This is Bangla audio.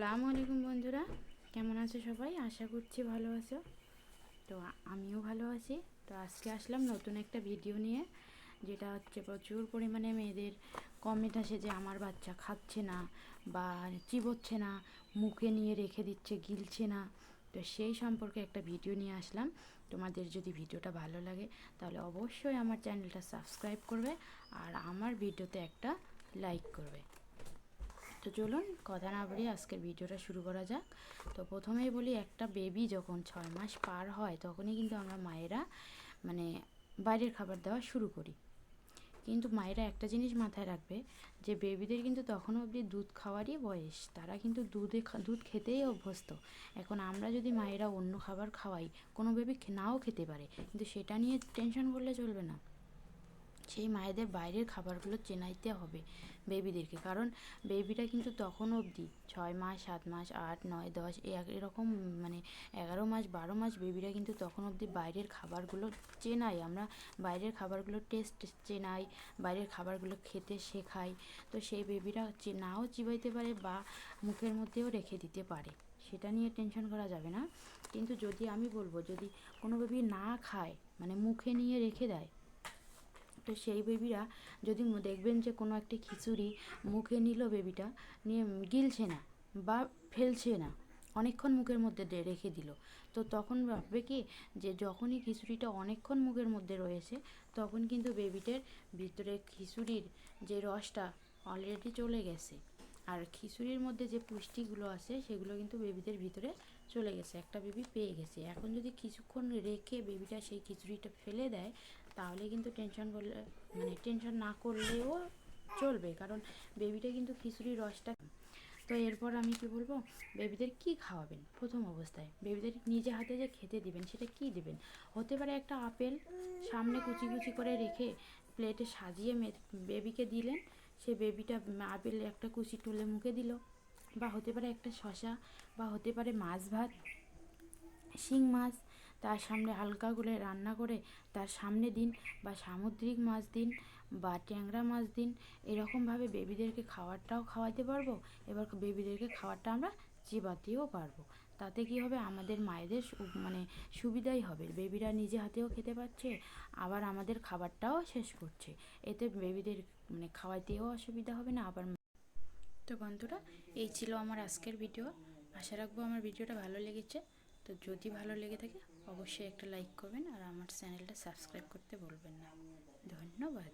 আসসালামু আলাইকুম বন্ধুরা। কেমন আছো সবাই? আশা করছি ভালো আছো। তো আমিও ভালো আছি। তো আজকে আসলাম নতুন একটা ভিডিও নিয়ে, যেটা হচ্ছে প্রচুর পরিমাণে মেয়েদের কমেন্ট আসে যে আমার বাচ্চা খাচ্ছে না বা চিবোচ্ছে না, মুখে নিয়ে রেখে দিচ্ছে, গিলছে না। তো সেই সম্পর্কে একটা ভিডিও নিয়ে আসলাম। তোমাদের যদি ভিডিওটা ভালো লাগে, তাহলে অবশ্যই আমার চ্যানেলটা সাবস্ক্রাইব করবে আর আমার ভিডিওতে একটা লাইক করবে। তো চলুন, কথা না বাড়িয়ে আজকের ভিডিওটা শুরু করা যাক। তো প্রথমেই বলি, একটা বেবি যখন ছয় মাস পার হয়, তখনই কিন্তু আমরা মায়েরা মানে বাইরের খাবার দেওয়া শুরু করি। কিন্তু মায়েরা একটা জিনিস মাথায় রাখবে, যে বেবিদের কিন্তু তখনও অবধি দুধ খাওয়ারই বয়স। তারা কিন্তু দুধে দুধ খেতেই অভ্যস্ত। এখন আমরা যদি মায়েরা অন্য খাবার খাওয়াই, কোনো বেবি নাও খেতে পারে। কিন্তু সেটা নিয়ে টেনশন করলে চলবে না। সেই মায়েদের বাইরের খাবারগুলো চেনাইতে হবে বেবিদেরকে। কারণ বেবিটা কিন্তু তখন অবধি ছয় মাস, সাত মাস, আট, নয়, দশ এরকম মানে এগারো মাস, বারো মাস বেবিরা কিন্তু তখন অবধি বাইরের খাবারগুলো চেনাই আমরা বাইরের খাবারগুলো টেস্ট চেনাই, বাইরের খাবারগুলো খেতে শেখাই। তো সেই বেবিরা নাও চিবাইতে পারে বা মুখের মধ্যেও রেখে দিতে পারে। সেটা নিয়ে টেনশন করা যাবে না। কিন্তু যদি আমি বলব, যদি কোনো বেবি না খায় মানে মুখে নিয়ে রেখে দেয় তো সেই বেবিরা যদি দেখবেন যে কোনো একটি খিচুড়ি মুখে নিল বেবিটা নিয়ে গিলছে না বা ফেলছে না, অনেকক্ষণ মুখের মধ্যে রেখে দিল। তো তখন ভাববে কি যে যখনই খিচুড়িটা অনেকক্ষণ মুখের মধ্যে রয়েছে, তখন কিন্তু বেবিটার ভিতরে খিচুড়ির যে রসটা অলরেডি চলে গেছে। আর খিচুড়ির মধ্যে যে পুষ্টিগুলো আছে, সেগুলো কিন্তু বেবিদের ভিতরে চলে গেছে, একটা বেবি পেয়ে গেছে। এখন যদি কিছুক্ষণ রেখে বেবিটা সেই খিচুড়িটা ফেলে দেয়, তাহলে কিন্তু টেনশন করলে মানে টেনশন না করলেও চলবে, কারণ বেবিটা কিন্তু খিচুড়ির রসটা তো এরপর আমি কি বলব বেবিদের কি খাওয়াবেন? প্রথম অবস্থায় বেবিদের নিজে হাতে যে খেতে দিবেন, সেটা কি দিবেন? হতে পারে একটা আপেল সামনে কুচি কুচি করে রেখে প্লেটে সাজিয়ে বেবিকে দিলেন, সে বেবিটা আপেল একটা কুচি তুলে মুখে দিল। বা হতে পারে একটা শশা বা হতে পারে মাছ ভাত, শিং মাছ, তার সামনে হালকা করে রান্না করে তার সামনে দিন বা সামুদ্রিক মাছ দিন বা ট্যাংরা মাছ দিন, এরকমভাবে বেবিদেরকে খাবারটাও খাওয়াতে পারব। এবার বেবিদেরকে খাবারটা আমরা চিবাতেও পারব। তাতে কি হবে? আমাদের মায়েদের মানে সুবিধাই হবে। বেবিরা নিজে হাতেও খেতে পারছে, আবার আমাদের খাবারটাও শেষ করছে। এতে বেবিদের মানে খাওয়াতেও অসুবিধা হবে না, আবার তো বন্ধুরা, এই ছিল আমার আজকের ভিডিও আশা রাখব আমার ভিডিওটা ভালো লেগেছে। তো যদি ভালো লেগে থাকে, অবশ্যই একটা লাইক করবেন আর আমার চ্যানেলটা সাবস্ক্রাইব করতে বলবেন না। ধন্যবাদ।